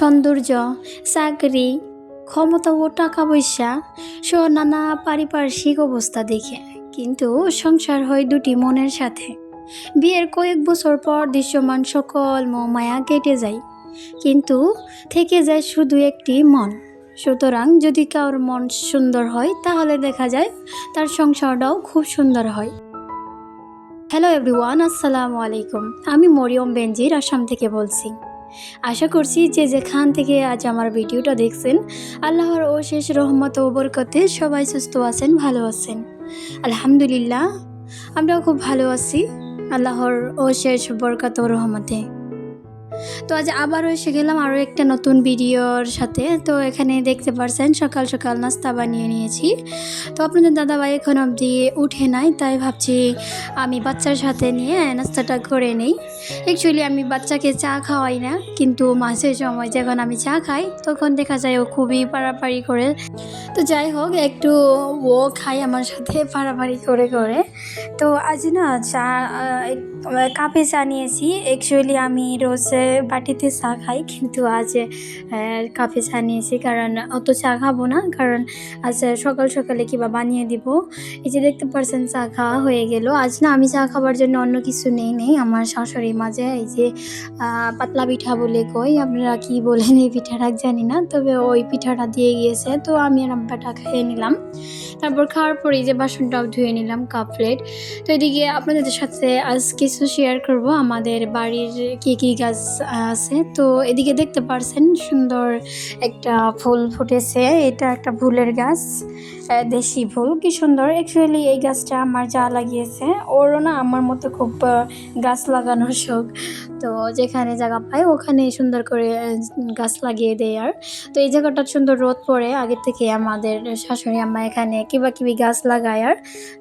সৌন্দর্য, চাকরি, ক্ষমতা ও টাকা পয়সা সহ নানা পারিপার্শ্বিক অবস্থা দেখে। কিন্তু সংসার হয় দুটি মনের সাথে। বিয়ের কয়েক বছর পর দৃশ্যমান সকল মায়া কেটে যায়। কিন্তু থেকে যায় শুধু একটি মন। সুতরাং যদি কারোর মন সুন্দর হয়, তাহলে দেখা যায় তার সংসারটাও খুব সুন্দর হয়। হ্যালো এভরিওয়ান আসসালামু আলাইকুম। আমি মরিয়ম বেনজির, আসাম থেকে বলছি। আশা করছি যে যেখান থেকে আজ আমার ভিডিওটা দেখছেন, আল্লাহর অশেষ রহমত ও বরকতে সবাই সুস্থ আছেন, ভালো আছেন। আলহামদুলিল্লাহ, আমরাও খুব ভালো আছি, আল্লাহর অশেষ বরকত ও রহমতে। তো আজ আবারও এসে গেলাম আরও একটা নতুন ভিডিওর সাথে। তো এখানে দেখতে পারছেন, সকাল সকাল নাস্তা বানিয়ে নিয়েছি। তো আপনাদের দাদাভাই এখন অবধি উঠে নাই, তাই ভাবছি আমি বাচ্চার সাথে নিয়ে নাস্তাটা করে নিই। অ্যাকচুয়ালি আমি বাচ্চাকে চা খাওয়াই না, কিন্তু মাসের সময় যখন আমি চা খাই, তখন দেখা যায় ও খুবই পাড়াপাড়ি করে। তো যাই হোক, একটু ও খাই আমার সাথে পাড়াপাড়ি করে করে। তো আজ না চা কাপে চা নিয়েছি অ্যাকচুয়ালি আমি রোজ বাটিতে চা খাই, কিন্তু আজ কাপে চা নিয়েছি কারণ অত চা খাব না, কারণ আজ সকাল সকালে কিবা বানিয়ে দিব। এই যে দেখতে পারছেন, চা খাওয়া হয়ে গেল। আজ না আমি চা খাবার জন্য অন্য কিছু নেই নেই। আমার শাশুড়ি মাঝে এই যে পাতলা পিঠা বলে কই, আপনারা কি বলেন এই পিঠাটা জানি না, তবে ওই পিঠাটা দিয়ে গিয়েছে, তো আমি আর আব্বাটা খেয়ে নিলাম। তারপর খাওয়ার পরে যে বাসনটাও ধুয়ে নিলাম কাপ প্লেট তো এদিকে আপনাদের সাথে আজ কিছু শেয়ার করব। আমাদের বাড়ির কি কি গাছ আছে। তো এদিকে দেখতে পারছেন সুন্দর একটা ফুল ফুটেছে। এটা একটা ফুলের গাছ। দেশি ফুল কি সুন্দর। অ্যাকচুয়ালি এই গাছটা আমার যা লাগিয়েছে, ওরও না আমার মতো খুব গাছ লাগানোর শখ। তো যেখানে জায়গা পায় ওখানে সুন্দর করে গাছ লাগিয়ে দেয় আর। তো এই জায়গাটা সুন্দর রোদ পড়ে। আগে থেকে আমাদের শাশুড়ি আম্মা এখানে কিবা কিবি গাছ লাগায় আর।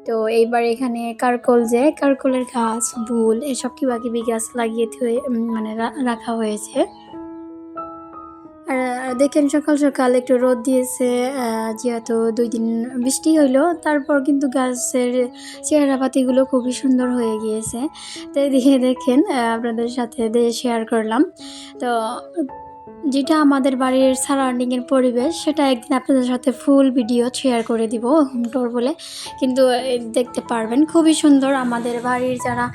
তো এইবার এখানে কারকল যে, কারকলের গাছ বুল এসব কিবা কিবি গাছ লাগিয়ে মানে রাখা হয়েছে। দেখেন সকাল সকাল একটু রোদ দিয়েছে যেহেতু দুই দিন বৃষ্টি হইল, তারপর কিন্তু গাছের চেহারা পাতিগুলো খুবই সুন্দর হয়ে গিয়েছে। তো এদিকে দেখেন আপনাদের সাথে শেয়ার করলাম। তো যেটা আমাদের বাড়ির সারাউন্ডিংয়ের পরিবেশ, সেটা একদিন আপনাদের সাথে ফুল ভিডিও শেয়ার করে দিব হোম টোর বলে। কিন্তু দেখতে পারবেন, খুবই সুন্দর আমাদের বাড়ির যারা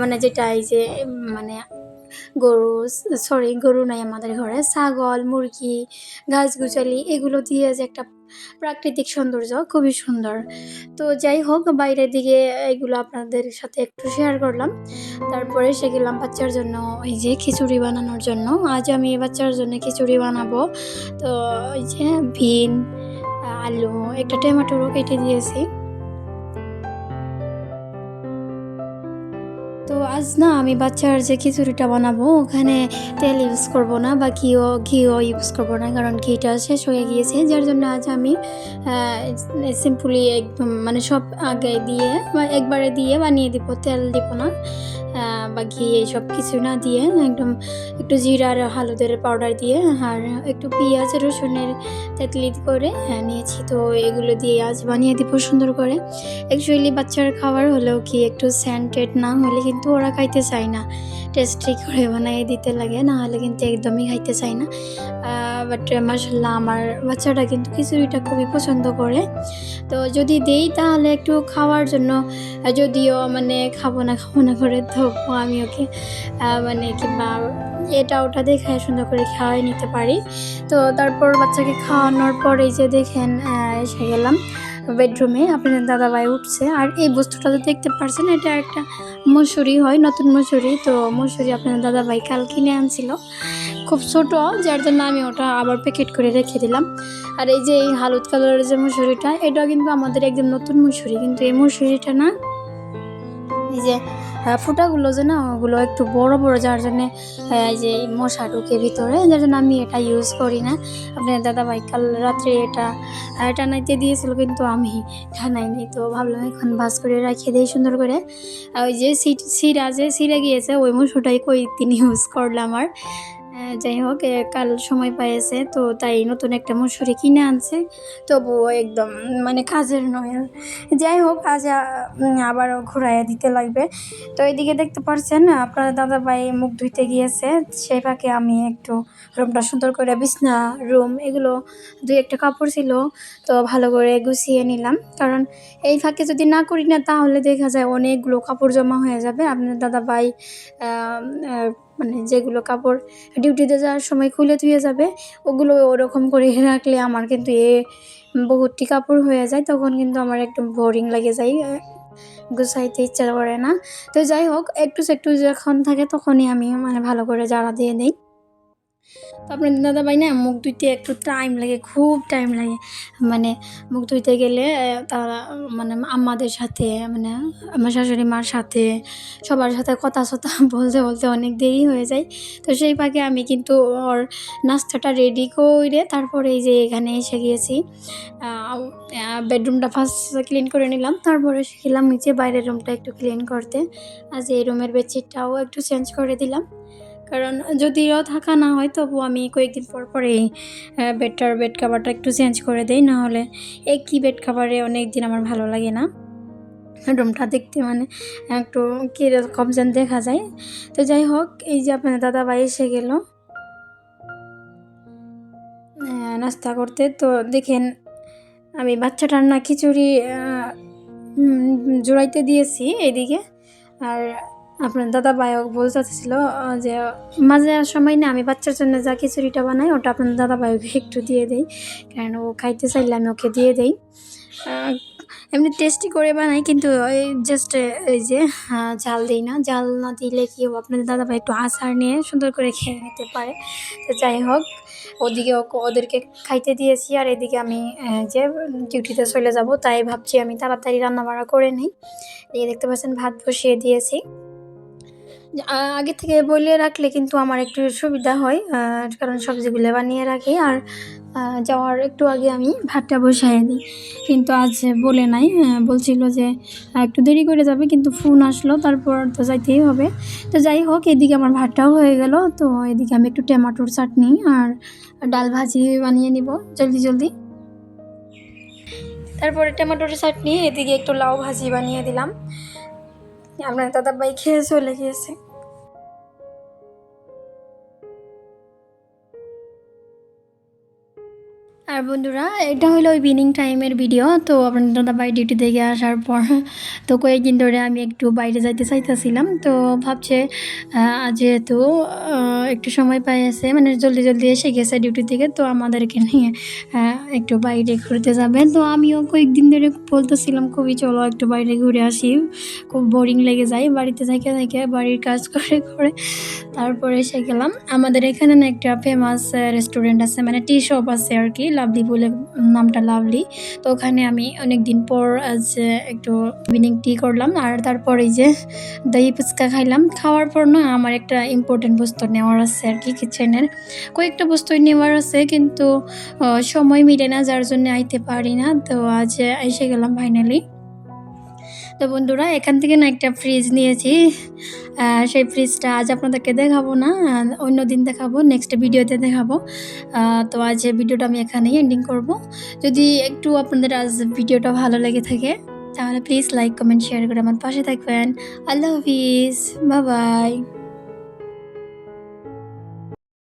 মানে যেটা এই যে মানে গরু সরি গরু নাই আমাদের ঘরে, ছাগল, মুরগি, গাছগুছালি, এগুলো দিয়ে যে একটা প্রাকৃতিক সৌন্দর্য, খুবই সুন্দর। তো যাই হোক, বাইরের দিকে এগুলো আপনাদের সাথে একটু শেয়ার করলাম। তারপরে এসে গেলাম বাচ্চার জন্য এই যে খিচুড়ি বানানোর জন্য। আজ আমি বাচ্চার জন্য খিচুড়ি বানাবো। তো এই যে বিন, আলু, একটা টমেটোরও কেটে দিয়েছি। আজ না আমি বাচ্চার যে খিচুড়িটা বানাবো, ওখানে তেল ইউজ করব না বা ঘিও ঘিও ইউজ করব না, কারণ ঘিটা শেষ হয়ে গিয়েছে। যার জন্য আজ আমি সিম্পলি একদম মানে সব আগে দিয়ে বা একবারে দিয়ে বানিয়ে দিব, তেল দিব না। বা ঘি এইসব কিছু না দিয়ে একদম একটু জিরা আর হলুদের পাউডার দিয়ে আর একটু পেঁয়াজ রসুনের তেতলি করে হ্যাঁ, নিয়েছি। তো এগুলো দিয়ে আজ বানিয়ে দিব সুন্দর করে। অ্যাকচুয়ালি বাচ্চার খাবার হলেও কি একটু স্যান্টেড না হলে কিন্তু ওরা খাইতে চায় না। টেস্টি করে বানিয়ে দিতে লাগে না হলে কিন্তু একদমই খাইতে চায় না। বাট মাসাল্লাহ আমার বাচ্চাটা কিন্তু খিচুড়িটা খুবই পছন্দ করে। তো যদি দেই তাহলে একটু খাওয়ার জন্য, যদিও মানে খাব না খাব না করে ধরবো আমি ওকে মানে কিংবা এটা ওটা দেখে সুন্দর করে খাওয়াই নিতে পারি। তো তারপর বাচ্চাকে খাওয়ানোর পরেই যে দেখেন এসে গেলাম। বেডরুমে আপনাদের দাদাভাই উঠছে। আর এই বস্তুটা তো দেখতে পারছেন, এটা একটা মসুরি হয়, নতুন মসুরি তো মসুরি আপনাদের দাদাভাই কাল কিনে আনছিল। খুব ছোট, যার জন্য আমি ওটা আবার প্যাকেট করে রেখে দিলাম। আর এই যে এই হালুদ কালারের যে মসুরিটা এটাও কিন্তু আমাদের একদম নতুন মসুরি কিন্তু এই মসুরিটা না, এই যে ফুটাগুলো যে না ওগুলো একটু বড় বড়, যার জন্যে যে মশা ঢুকে ভিতরে, যার জন্য আমি এটা ইউজ করি না। আপনার দাদা ভাই কাল রাত্রে এটা টানাইতে দিয়েছিল, কিন্তু আমি টানাইনি তো ভাবলাম এখন ভাজ করে রাখিয়ে দিই সুন্দর করে। ওই যে সিরা যে সিরে গিয়েছে, ওই মশুটাই কই তিনি ইউজ করলাম আর। যাই হোক কাল সময় পাইছে, তো তাই নতুন একটা মশুরি কিনে আনছে। তবুও একদম মানে কাজের নয়। যাই হোক, আজ আবারও ঘুরাইয়া দিতে লাগবে। তো এদিকে দেখতে পারছেন, আপনার দাদা ভাই মুখ ধুইতে গিয়েছে। সেই ফাঁকে আমি একটু রুমটা সুন্দর করে বিছনা, রুম এগুলো দুই একটা কাপড় ছিল, তো ভালো করে গুছিয়ে নিলাম। কারণ এই ফাঁকে যদি না করি না, তাহলে দেখা যায় অনেকগুলো কাপড় জমা হয়ে যাবে। আপনার দাদা ভাই মানে যেগুলো কাপড় ডিউটিতে যাওয়ার সময় খুলে ধুয়ে যাবে, ওগুলো ওরকম করে রাখলে আমার কিন্তু এ বহুতটি কাপড় হয়ে যায়, তখন কিন্তু আমার একদম বোরিং লাগে যায় গুছাইতে ইচ্ছা করে না। তো যাই হোক, একটু সেটু যখন থাকে তখনই আমি মানে ভালো করে জাড়া দিয়ে দিই তো আপনার দাদা ভাই না মুখ ধুইতে একটু টাইম লাগে, খুব টাইম লাগে। মানে মুখ ধুইতে গেলে তারা মানে আমাদের সাথে মানে আমার শাশুড়ি মার সাথে, সবার সাথে কথা সথা বলতে বলতে অনেক দেরি হয়ে যায়। তো সেই ফাঁকে আমি কিন্তু ওর নাস্তাটা রেডি করে তারপরে এই যে এখানে এসে গিয়েছি। বেডরুমটা ফার্স্ট ক্লিন করে নিলাম, তারপরে শিখলাম নিচে, বাইরের রুমটা একটু ক্লিন করতে। আজ এই রুমের বেডশিটটাও একটু চেঞ্জ করে দিলাম। কারণ যদিও থাকা না হয়, তবু আমি কয়েকদিন পর পরেই বেডটার বেড কাভারটা একটু চেঞ্জ করে দেই না হলে একই বেড কাভারে অনেক দিন আমার ভালো লাগে না। রুমটা দেখতে মানে একটু কীরকম যেন দেখা যায়। তো যাই হোক, এই যে আপনার দাদা ভাই এসে গেল। নাস্তা করতে, তো দেখেন আমি বাচ্চাটার না খিচুড়ি জোড়াইতে দিয়েছি এদিকে। আর আপনার দাদা ভাইও বলতেছিল যে মাঝে সময় না আমি বাচ্চার জন্য যা খিচুড়িটা বানাই, ওটা আপনার দাদা ভাইকে একটু দিয়ে দেই। কারণ ও খাইতে চাইলে আমি ওকে দিয়ে দেই। এমনি টেস্টি করে বানাই, কিন্তু ওই জাস্ট এই যে ঝাল দিই না। জাল না দিলে কি আপনাদের দাদা ভাই একটু আচার নিয়ে সুন্দর করে খেয়ে নিতে পারে। তো যাই হোক, ওদিকে ওদেরকে খাইতে দিয়েছি, আর এদিকে আমি যে ডিউটিতে চলে যাব, তাই ভাবছি আমি তাড়াতাড়ি রান্না বাড়া করে নিই। দেখতে পাচ্ছেন, ভাত বসিয়ে দিয়েছি। আগে থেকে বলে রাখলে কিন্তু আমার একটু সুবিধা হয় কারণ সবজিগুলো বানিয়ে রাখি আর যাওয়ার একটু আগে আমি ভাতটা বসাই দিই। কিন্তু আজ বলে নাই বলছিল যে একটু দেরি করে যাবে কিন্তু ফোন আসলো, তারপর তো যাইতেই হবে। তো যাই হোক, এদিকে আমার ভাতটাও হয়ে গেল, তো এদিকে আমি একটু টমেটোর চাটনি আর ডাল ভাজি বানিয়ে নিব, জলদি জলদি। তারপরে টমেটোর চাটনি, এদিকে একটু লাউ ভাজি বানিয়ে দিলাম। আপনার দাদা ভাই খেয়ে চলে গিয়েছে। আর বন্ধুরা, এটা হলো ইভিনিং টাইমের ভিডিও তো আপনার দাদা ভাই ডিউটি থেকে আসার পর, তো কয়েকদিন ধরে আমি একটু বাইরে যাইতে চাইতেছিলাম, তো ভাবছে যেহেতু একটু সময় পাই আছে মানে জলদি জলদি এসে গেছে ডিউটি থেকে, তো আমাদেরকে নিয়ে একটু বাইরে ঘুরতে যাবে, তো আমিও কয়েকদিন ধরে বলতেছিলাম খুবই চলো একটু বাইরে ঘুরে আসি, খুব বোরিং লেগে যায়, বাড়িতে থেকে থেকে বাড়ির কাজ করে করে তারপরে এসে গেলাম, আমাদের এখানে না একটা ফেমাস রেস্টুরেন্ট আছে মানে টি শপ আছে আর কি লাভলি বলে নামটা লাভলি তো ওখানে আমি অনেক দিন পর আজ একটু ইভিনিং টি করলাম, আর তারপরে যে দই ফুচকা খাইলাম। খাওয়ার পর না আমার একটা ইম্পর্টেন্ট বস্তু নেওয়ার আছে আর কি কিচেনের কয়েকটা বস্তুই নেওয়ার আছে, কিন্তু সময় মিলে না, যার জন্য আইতে পারি না। তো আজ এসে গেলাম ফাইনালি তো বন্ধুরা, এখান থেকে না একটা ফ্রিজ নিয়েছি। সেই ফ্রিজটা আজ আপনাদেরকে দেখাবো না অন্য দিন দেখাবো নেক্সট ভিডিওতে দেখাবো। তো আজ ভিডিওটা আমি এখানেই এন্ডিং করব। যদি একটু আপনাদের আজ ভিডিওটা ভালো লেগে থাকে, তাহলে প্লিজ লাইক কমেন্ট শেয়ার করে আমার পাশে থাকবেন। আল্লাহ হাফিজ বাবাই বাই